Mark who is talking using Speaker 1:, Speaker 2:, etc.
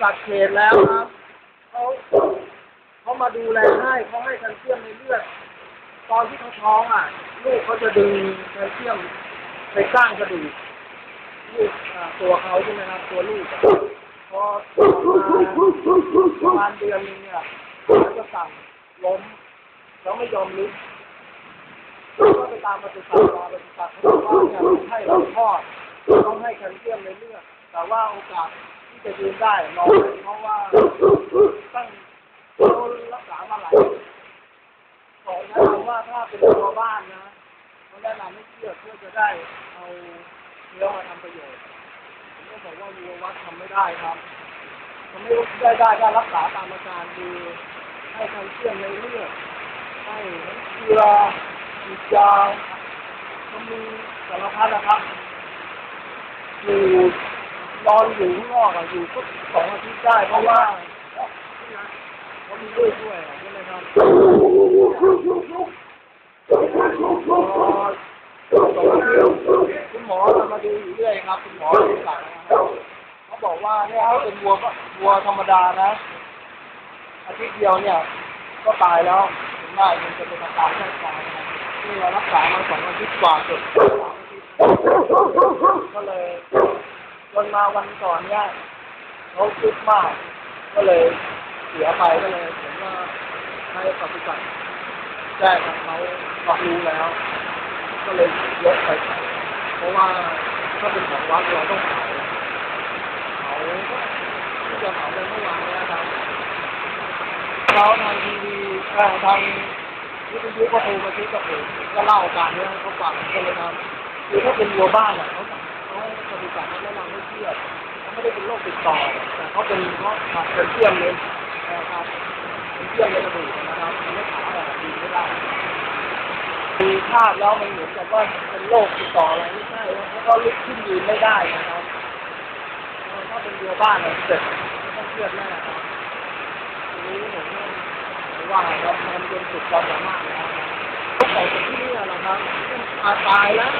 Speaker 1: สัตว์เขตแล้วครับเขาเขามาดูแลให้เขาให้แคลเซียมในเลือดตอนที่เขาท้องอะ ลูกเขาจะดึงแคลเซียมไปสร้างกระดูกลูกอ่าตัวเขาใช่ไหมครับตัวลูกพอมาประมาณเดือนนึงเนี่ยเขาจะสั่งล้มแล้วไม่ยอมลุกก็ไปตามปฏิสัตว์รอปฏิสัตว์เขาบอกว่าเนี่ยให้เราทอดต้องให้แคลเซียมในเลือดแต่ว่าโอกาส ที่จะยืนได้นอยเพราะว่าตั้งเขารักษามาหลายปีขอแนะนำว่าถ้าเป็นชาวบ้านนะเขาแนะนำให้เชื่อเพื่อจะได้เอาเนื้อมาทำประโยชน์ผมก็บอกว่าวัววัดทำไม่ได้ครับทำไม่ได้ได้ก็รักษาตามอาการคือให้แคลเซียมในเลือดให้เกลือฉีดยาทำมีสารพัดนะครับอ ยู่นอนอยู่ข้างนอกอะอยู่ก็สองอาทิตย์ได้เพราะว่าเขามีลูกด้วยใช่ไหมครับคุณหมอมาดูอยู่เรื่อยครับคุณหมอดูหลังเขาบอกว่าเนี่ยถ้าเป็นวัวก็วัวธรรมดานะ อาทิตย์เดียวเนี่ยก็ตายแล้วถึงได้มันจะเป็นอาการแค่ตายนะนี่เรารักษามาสองอาทิตย์กว่าเกือบสามอาทิตย์ก็เลยจน มาวันก่อนเนี่ยเขาคิดมาก ก็เลยเสียไปก็เลยผมว่าให้ปฏิบัติแจ้งกับเขารับรู้แล้ว ก็เลยยกไป เพราะว่าถ้าเป็นของวัดเราต้องเผาเผาที่จะเผาในเมื่อวานนี้ครับเราทางทีวีเอ่อทางวิทยุก็โทรมาที่กับผมก็เล่าอาการเนี้ยให้เขาฟังก็เลยครับคือถ้าเป็นวัวบ้านอะเขา เขาปฏิบัติแนะนำให้เชื่อเขาไม่ได้เป็นโรคติดต่อแต่เขาเป็นเพราะขาดแคลเซียมเลยนะครับแคลเซียมในระดูนะครับมันไม่ขาดอะไรดีไม่ได้ดูภาพแล้วมันเหมือนกับว่าเป็นโรคติดต่ออะไรไม่ใช่แล้วก็ลุกขึ้นยืนไม่ได้นะครับเออถ้าเป็นเรือบ้านเนี่ยเสร็จไม่ต้องเครียดแน่ครับทีนี้ผมว่าครับมันเป็นสุดความสามารถแล้วนะต้องออกจากที่นี่แหละครับตายแล้ว